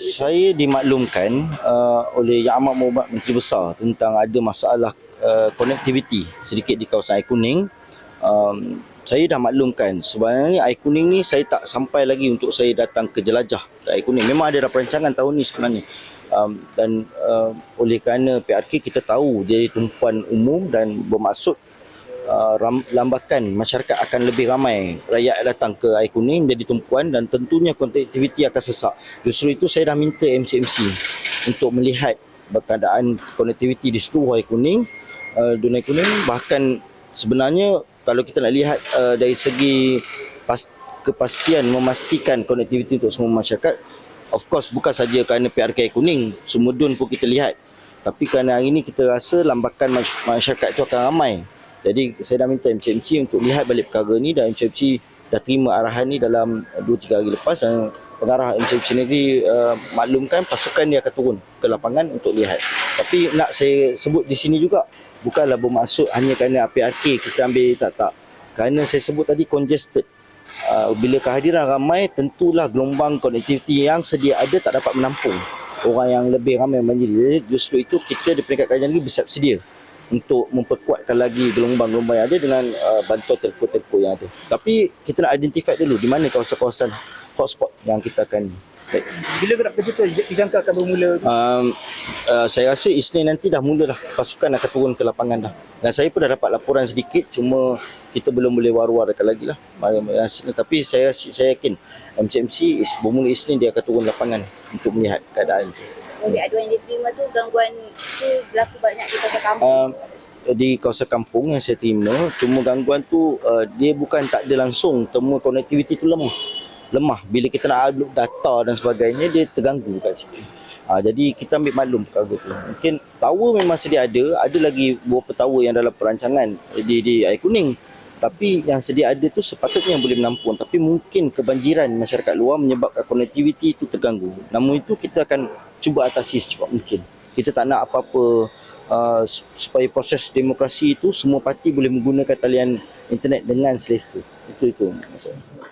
Saya dimaklumkan uh, oleh Yang Amat Mohd Menteri Besar tentang ada masalah uh, konektiviti sedikit di kawasan Air Kuning. Um, saya dah maklumkan sebenarnya Air Kuning ni saya tak sampai lagi untuk saya datang ke jelajah Air Kuning. Memang ada perancangan tahun ni sebenarnya. Um, dan uh, oleh kerana PRK kita tahu dia tumpuan umum dan bermaksud uh, ram, lambakan masyarakat akan lebih ramai. Rakyat datang ke air kuning jadi tumpuan dan tentunya konektiviti akan sesak. Justru itu saya dah minta MCMC untuk melihat keadaan konektiviti di seluruh air kuning, uh, dunia kuning. Bahkan sebenarnya kalau kita nak lihat uh, dari segi pas, kepastian memastikan konektiviti untuk semua masyarakat of course bukan saja kerana PRK air kuning, Sumedun pun kita lihat. Tapi kerana hari ini kita rasa lambakan masyarakat itu akan ramai jadi saya dah minta MCMC untuk lihat balik perkara ni dan MCMC dah terima arahan ni dalam 2-3 hari lepas dan pengarah MCMC sendiri uh, maklumkan pasukan dia akan turun ke lapangan untuk lihat. Tapi nak saya sebut di sini juga bukanlah bermaksud hanya kerana PRK kita ambil tak-tak. Kerana saya sebut tadi congested. Uh, bila kehadiran ramai tentulah gelombang konektiviti yang sedia ada tak dapat menampung orang yang lebih ramai menjadi. Justru itu kita di peringkat kerajaan negeri bersiap untuk memperkuatkan lagi gelombang-gelombang yang ada dengan uh, bantuan telco-telco yang ada. Tapi kita nak identify dulu di mana kawasan-kawasan hotspot yang kita akan Baik. Bila gerak kerja tu dijangka akan bermula? Um, uh, saya rasa Isnin nanti dah mula dah pasukan akan turun ke lapangan dah. Dan saya pun dah dapat laporan sedikit cuma kita belum boleh war-warkan lagi lah. Tapi saya saya yakin MCMC bermula Isnin dia akan turun lapangan untuk melihat keadaan itu. Ambil aduan yang diterima tu gangguan tu berlaku banyak di kawasan kampung. Uh, di kawasan kampung yang saya terima cuma gangguan tu uh, dia bukan tak ada langsung. Temu konektiviti tu lemah. Lemah. Bila kita nak upload data dan sebagainya dia terganggu kat situ. Ha, jadi kita ambil maklum perkara tu. Mungkin tower memang sedia ada. Ada lagi beberapa tower yang dalam perancangan di, di air kuning. Tapi yang sedia ada tu sepatutnya yang boleh menampung. Tapi mungkin kebanjiran masyarakat luar menyebabkan konektiviti itu terganggu. Namun itu kita akan cuba atasi secepat mungkin. Kita tak nak apa-apa uh, supaya proses demokrasi itu semua parti boleh menggunakan talian internet dengan selesa. Itu itu maksudnya